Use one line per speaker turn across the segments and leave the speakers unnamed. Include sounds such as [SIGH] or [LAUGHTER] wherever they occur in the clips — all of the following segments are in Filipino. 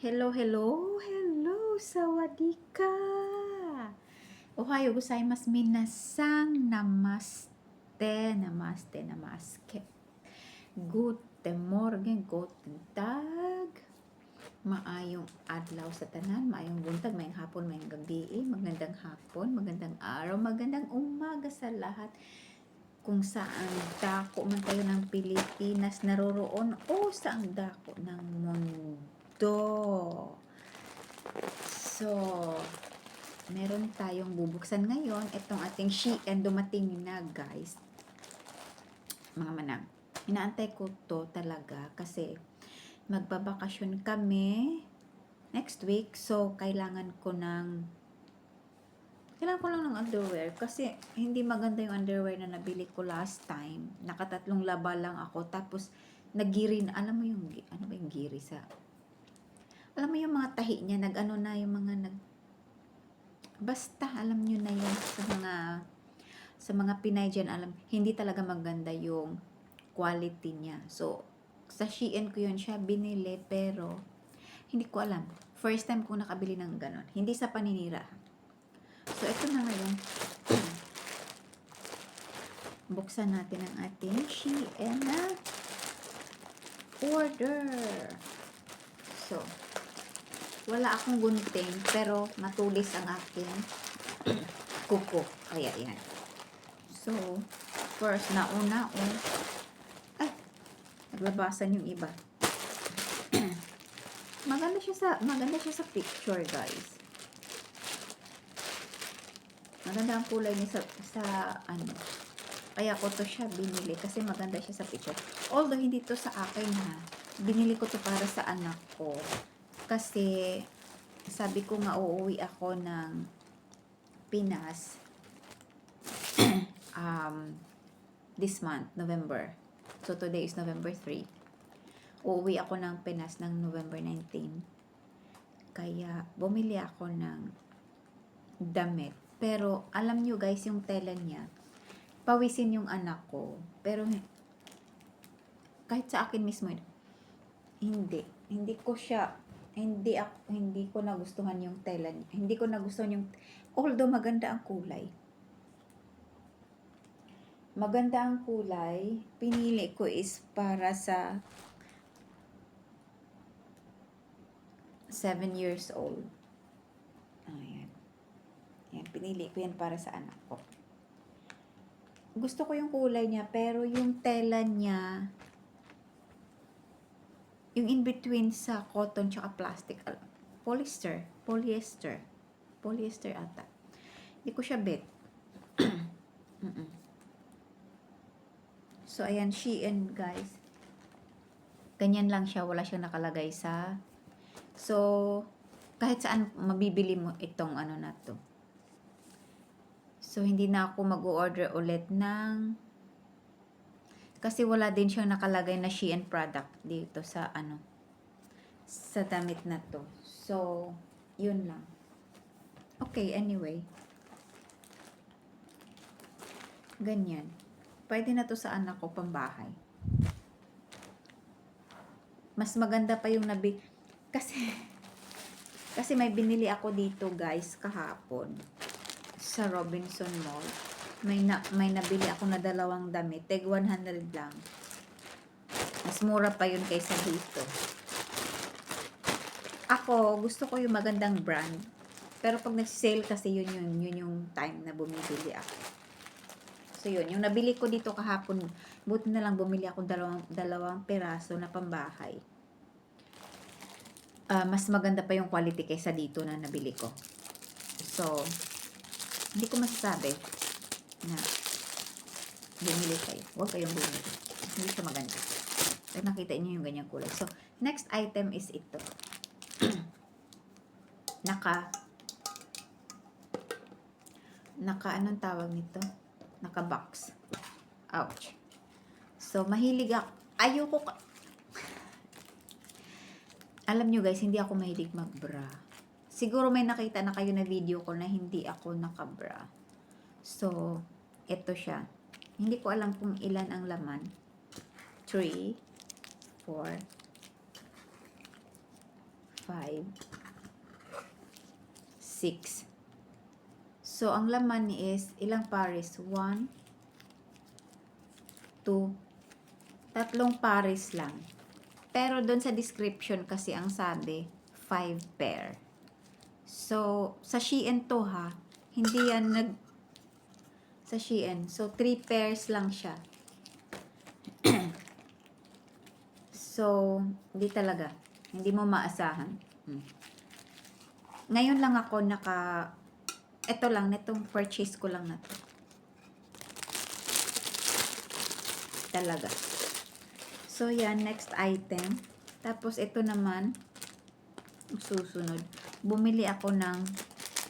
Hello, hello, hello, sawadika. Ohayo gozaimasu minasan. Namaste, namaste, namaste. Guten Morgen, guten Tag. Maayong adlaw sa tanan, maayong buntag, maayong hapon, maayong gabi, magandang hapon, magandang araw, magandang umaga sa lahat kung saan dako man tayo ng Pilipinas naroroon o saang dako ng mundo. So, meron tayong bubuksan ngayon. Itong ating Shein dumating na guys. Mga manang. Inaantay ko to talaga kasi magbabakasyon kami next week. So, kailangan ko ng kailangan ko lang ng underwear kasi hindi maganda yung underwear na nabili ko last time. Nakatatlong laba lang ako. Tapos, nagiri na. Alam mo yung, ano ba yung giri sa... Alam mo yung mga tahi niya, nag-ano na yung mga nag... Basta, alam nyo na yun sa mga... Sa mga Pinay dyan, alam, hindi talaga maganda yung quality niya. So, sa Shein ko yun siya binili, pero hindi ko alam. First time ko nakabili ng ganon. Hindi sa paninira. So, ito na ngayon. Buksan natin ang ating Shein na order. So, wala akong gunting, pero matulis ang aking kuko. Kaya yan. So, first, nauna, oh, ay, naglabasan yung iba. [CLEARS THROAT] maganda siya sa, maganda siya sa picture, guys. Maganda ang kulay niya sa, sa ano. Kaya ko to siya binili kasi maganda siya sa picture. Although hindi to sa akin ha. Binili ko to para sa anak ko. Kasi sabi ko nga uuwi ako ng Pinas [CLEARS THROAT] um, this month, November. So today is November 3. Uuwi ako ng Pinas ng November 19. Kaya bumili ako ng damit. Pero alam nyo guys, yung tela niya, pawisin yung anak ko. Pero kahit sa akin mismo, hindi. Hindi ko siya, hindi ako, hindi ko nagustuhan yung tela niya. Hindi ko nagustuhan yung, although maganda ang kulay. Maganda ang kulay, pinili ko is para sa 7 years old. Ayan. Yan, pinili ko yan para sa anak ko. Gusto ko yung kulay niya, pero yung tela niya, yung in between sa cotton tsaka plastic, polyester, polyester, polyester ata. Hindi ko siya bet. [CLEARS THROAT] So, ayan, Shein, guys. Ganyan lang siya, wala siyang nakalagay sa... So, kahit saan mabibili mo itong ano na to. So, hindi na ako mag-order ulit ng... Kasi wala din siyang nakalagay na Shein product dito sa ano. Sa damit na to. So, yun lang. Okay, anyway. Ganyan. Pwede na to sa anak ko pambahay. Mas maganda pa yung nabi... Kasi... [LAUGHS] Kasi may binili ako dito guys kahapon sa Robinson Mall. May na, may nabili ako na dalawang damit. Tag 100 lang. Mas mura pa yun kaysa dito. Ako, gusto ko yung magandang brand. Pero pag nag-sale kasi yun yun, yun yung time na bumibili ako. So yun, yung nabili ko dito kahapon, buti na lang bumili ako dalawang, dalawang peraso na pambahay. Ah, mas maganda pa yung quality kaysa dito na nabili ko. So, hindi ko masasabi na bumili kayo. Huwag kayong bumili. Hindi siya maganda. Pero nakita niyo yung ganyang kulay. So, next item is ito. [CLEARS THROAT] naka naka anong tawag nito? Naka box. Ouch. So, mahilig ako. Ayoko ka. [LAUGHS] Alam nyo guys, hindi ako mahilig mag-bra. Siguro may nakita na kayo na video ko na hindi ako nakabra. So, ito siya. Hindi ko alam kung ilan ang laman. 3, 4, 5, 6. So, ang laman is, ilang pares? 1, 2, tatlong pares lang. Pero doon sa description kasi ang sabi, 5 pair. So, sa Shein to ha, hindi yan nag, sa Shein. So, 3 pairs lang siya. [CLEARS THROAT] so, hindi talaga. Hindi mo maasahan. Hmm. Ngayon lang ako naka, ito lang, netong purchase ko lang na to. Talaga. So, yan, next item. Tapos, ito naman, susunod. Bumili ako ng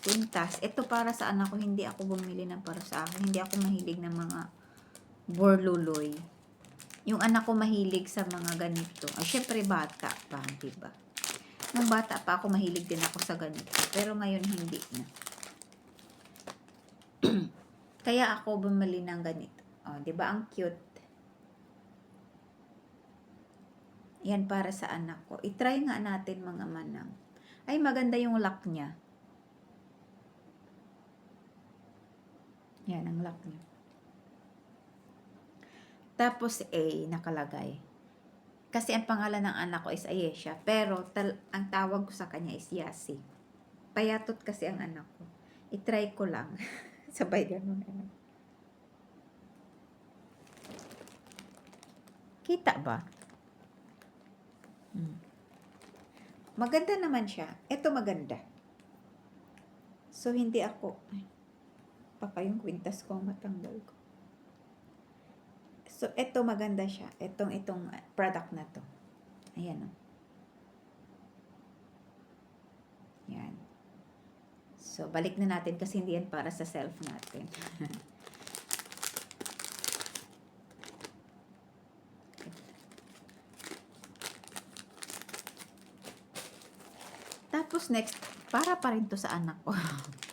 kwintas. Ito para sa anak ko, hindi ako bumili ng para sa akin. Hindi ako mahilig ng mga borluloy. Yung anak ko mahilig sa mga ganito. Ay, syempre bata pa, diba? Nung bata pa ako, mahilig din ako sa ganito. Pero ngayon, hindi na. [CLEARS THROAT] Kaya ako bumili ng ganito. Oh, 'di ba ang cute? Yan para sa anak ko. I-try nga natin mga manang. Ay maganda yung lock niya. Yan ang lock niya. Tapos A nakalagay. Kasi ang pangalan ng anak ko is Ayesha, pero tal- ang tawag ko sa kanya is Yasi. Payatot kasi ang anak ko. I-try ko lang. [LAUGHS] Sabay ganun. Ano. Kita ba? Hmm. Maganda naman siya. Ito maganda. So, hindi ako. Ay, baka yung kwintas ko ang matanggal ko. So, ito maganda siya. Itong, itong uh, product na to. Ayan o. Yan. So, balik na natin kasi hindi yan para sa self natin. [LAUGHS] Tapos next, para pa rin to sa anak ko. [LAUGHS]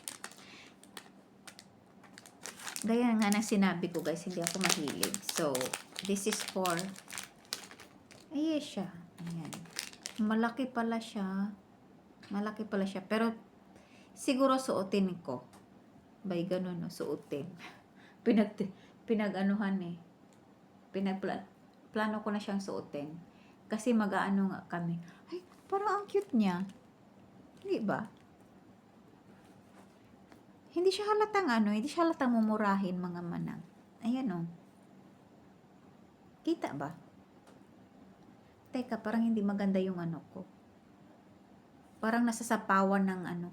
Gaya nga ng sinabi ko guys, hindi ako mahilig. So, this is for, ay siya. Ayan. Malaki pala siya. Malaki pala siya. Pero, siguro suotin ko. By ganun, no, suotin. [LAUGHS] Pinag, pinag-anuhan eh. Pinagplan, plano ko na siyang suotin. Kasi mag-aano nga kami. Ay, parang ang cute niya. Hindi ba? Hindi siya halatang ano, hindi siya halatang mumurahin mga manang. Ayan o. Kita ba? Teka, parang hindi maganda yung ano ko. Parang nasa sapawan ng ano.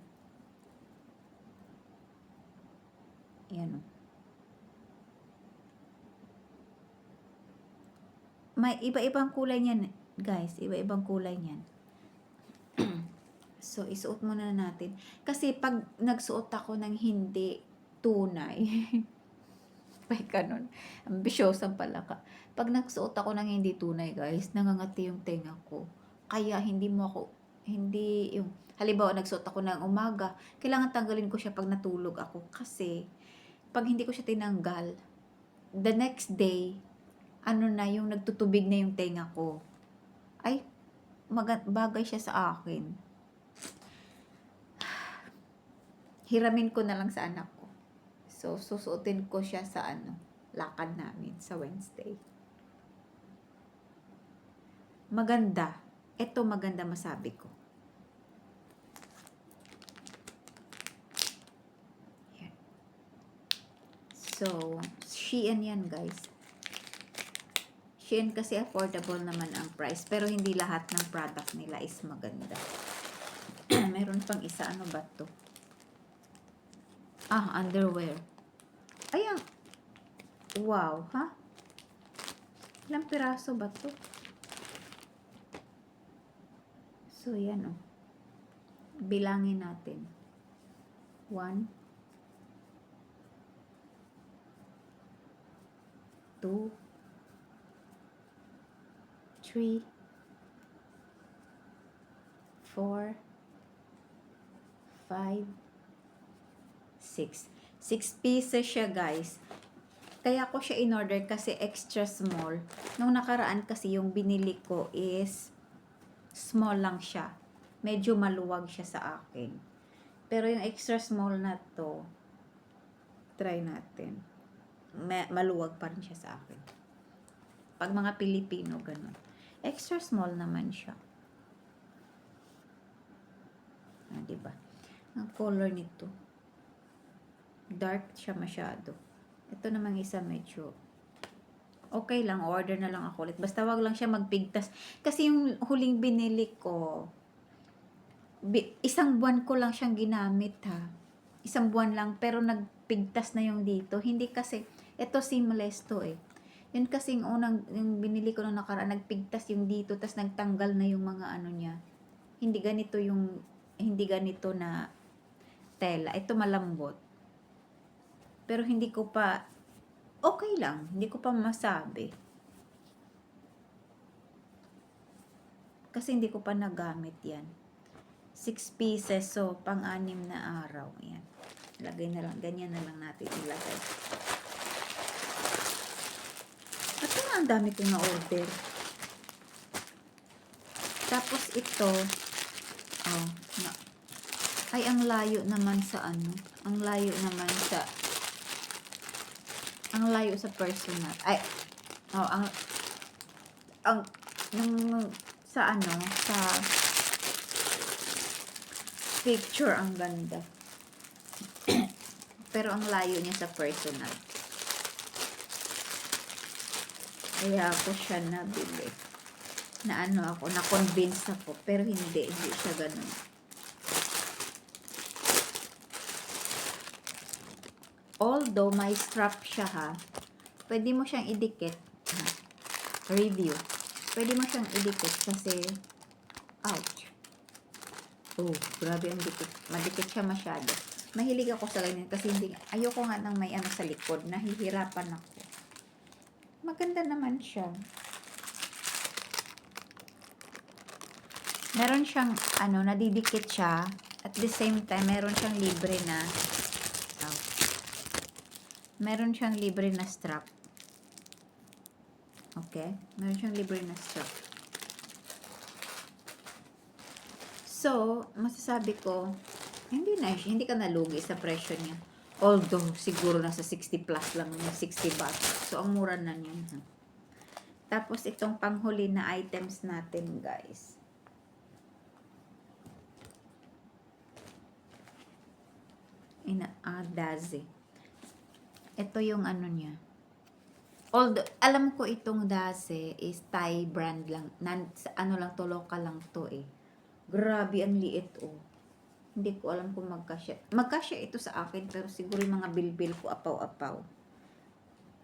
Ayan o. May iba-ibang kulay niyan, guys. Iba-ibang kulay niyan. [CLEARS THROAT] So, isuot muna natin. Kasi pag nagsuot ako ng hindi tunay, [LAUGHS] may ganun. Ambisyosan pala ka. Pag nagsuot ako ng hindi tunay, guys, nangangati yung tenga ko. Kaya hindi mo ako, hindi yung, halimbawa nagsuot ako ng umaga, kailangan tanggalin ko siya pag natulog ako. Kasi, pag hindi ko siya tinanggal, the next day, ano na, yung nagtutubig na yung tenga ko. Ay, bagay siya sa akin hiramin ko na lang sa anak ko. So, susuotin ko siya sa ano, lakad namin sa Wednesday. Maganda. Ito maganda masabi ko. Yan. So, Shein yan guys. Shein kasi affordable naman ang price. Pero hindi lahat ng product nila is maganda. [CLEARS THROAT] Meron pang isa. Ano ba to? Ah, underwear. Ayan. Wow, ha? Ilang piraso ba to? So, yan oh. Bilangin natin. One. Two. Three. Four. Five. 6. 6 pieces siya, guys. Kaya ko siya in-order kasi extra small. Nung nakaraan kasi yung binili ko is small lang siya. medyo maluwag siya sa akin. Pero yung extra small na to, try natin. Ma- maluwag pa rin siya sa akin. Pag mga Pilipino, ganun. Extra small naman siya. Ah, diba? Ang color nito. Dark siya masyado. Ito namang isa medyo okay lang, order na lang ako ulit. Basta wag lang siya magpigtas. Kasi yung huling binili ko, isang buwan ko lang siyang ginamit ha. Isang buwan lang, pero nagpigtas na yung dito. Hindi kasi, ito seamless to eh. Yun kasi yung unang, yung binili ko nung nakaraan, nagpigtas yung dito, tas nagtanggal na yung mga ano niya. Hindi ganito yung, hindi ganito na tela. Ito malambot. Pero hindi ko pa, okay lang. Hindi ko pa masabi. Kasi hindi ko pa nagamit yan. Six pieces, so pang-anim na araw. Yan. Lagay na lang, ganyan na lang natin ilagay. At nga, ang dami kong na-order. Tapos ito, oh, na, ay ang layo naman sa ano, ang layo naman sa ang layo sa personal. Ay, oh, ang, ang, nung, sa ano, sa picture ang ganda. [CLEARS THROAT] Pero ang layo niya sa personal. Kaya ako siya nabili. Na ano ako, na-convince ako. Pero hindi, hindi siya ganun. Although may strap siya ha, pwede mo siyang idikit. Review. Pwede mo siyang idikit kasi, ouch. Oh, grabe ang dikit. Madikit siya masyado. Mahilig ako sa ganyan kasi hindi, ayoko nga nang may ano sa likod. Nahihirapan ako. Maganda naman siya. Meron siyang, ano, nadidikit siya. At the same time, meron siyang libre na. Meron siyang libre na strap. Okay? Meron siyang libre na strap. So, masasabi ko, hindi na, siya- hindi ka nalugi sa presyo niya. Although, siguro nasa 60 plus lang, yung 60 baht. So, ang mura na niyan. Ha? Tapos, itong panghuli na items natin, guys. Ina, ah. Ito yung ano niya. Although, alam ko itong Daze is Thai brand lang. Nan, ano lang to, local lang to eh. Grabe, ang liit oh. Hindi ko alam kung magkasya. Magkasya ito sa akin, pero siguro yung mga bilbil ko apaw-apaw.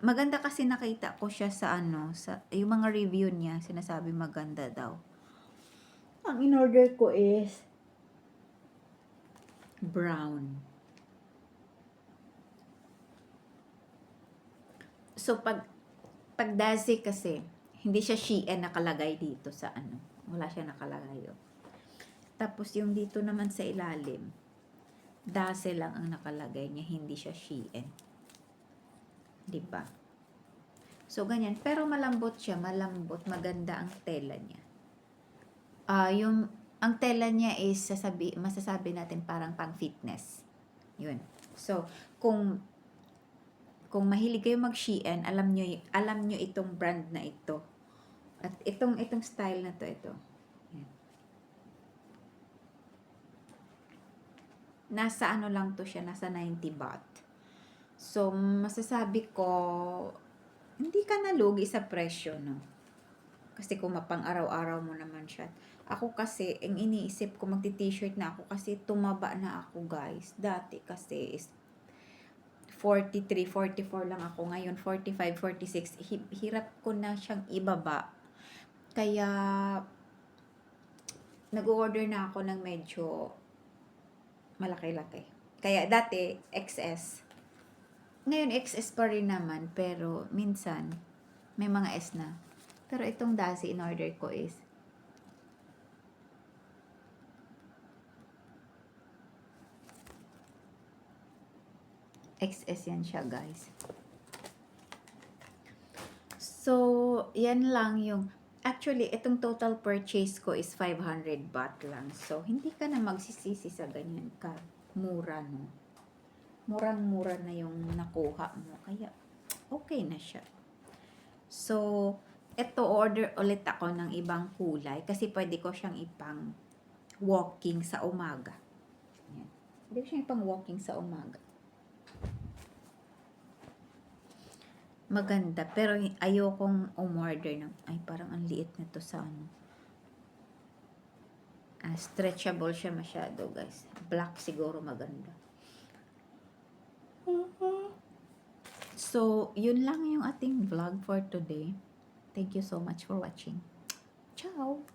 Maganda kasi nakita ko siya sa ano, sa, yung mga review niya, sinasabi maganda daw. Ang in-order ko is brown. So, pag, pag Dazi kasi, hindi siya Shein nakalagay dito sa ano. Wala siya nakalagay. Oh. Tapos, yung dito naman sa ilalim, Daze lang ang nakalagay niya, hindi siya Shein. Di ba? So, ganyan. Pero malambot siya, malambot, maganda ang tela niya. Ah, yung, ang tela niya is, sasabi, masasabi natin parang pang fitness. Yun. So, kung kung mahilig kayo mag Shein, alam nyo, alam nyo itong brand na ito. At itong, itong style na to, ito. Nasa ano lang to siya, nasa 90 baht. So, masasabi ko, hindi ka nalugi sa presyo, no? Kasi kung mapang araw-araw mo naman siya. Ako kasi, ang iniisip ko, magti-t-shirt na ako kasi tumaba na ako, guys. Dati kasi is 43, 44 lang ako ngayon, 45, 46. Hi- Hirap ko na siyang ibaba. Kaya, nag-order na ako ng medyo malaki-laki. Kaya dati, XS. Ngayon, XS pa rin naman, pero minsan, may mga S na. Pero itong dasi in order ko is XS yan siya, guys. So, yan lang yung Actually, itong total purchase ko is 500 baht lang. So, hindi ka na magsisisi sa ganyan ka. Mura, no? Murang-mura na yung nakuha mo. Kaya, okay na siya. So, ito order ulit ako ng ibang kulay kasi pwede ko siyang ipang walking sa umaga. Yan. Pwede ko siyang ipang walking sa umaga. Maganda. Pero ayokong umorder ng, ay parang ang liit na to sa ano. Ah, stretchable siya masyado guys. Black siguro maganda. So, yun lang yung ating vlog for today. Thank you so much for watching. Ciao!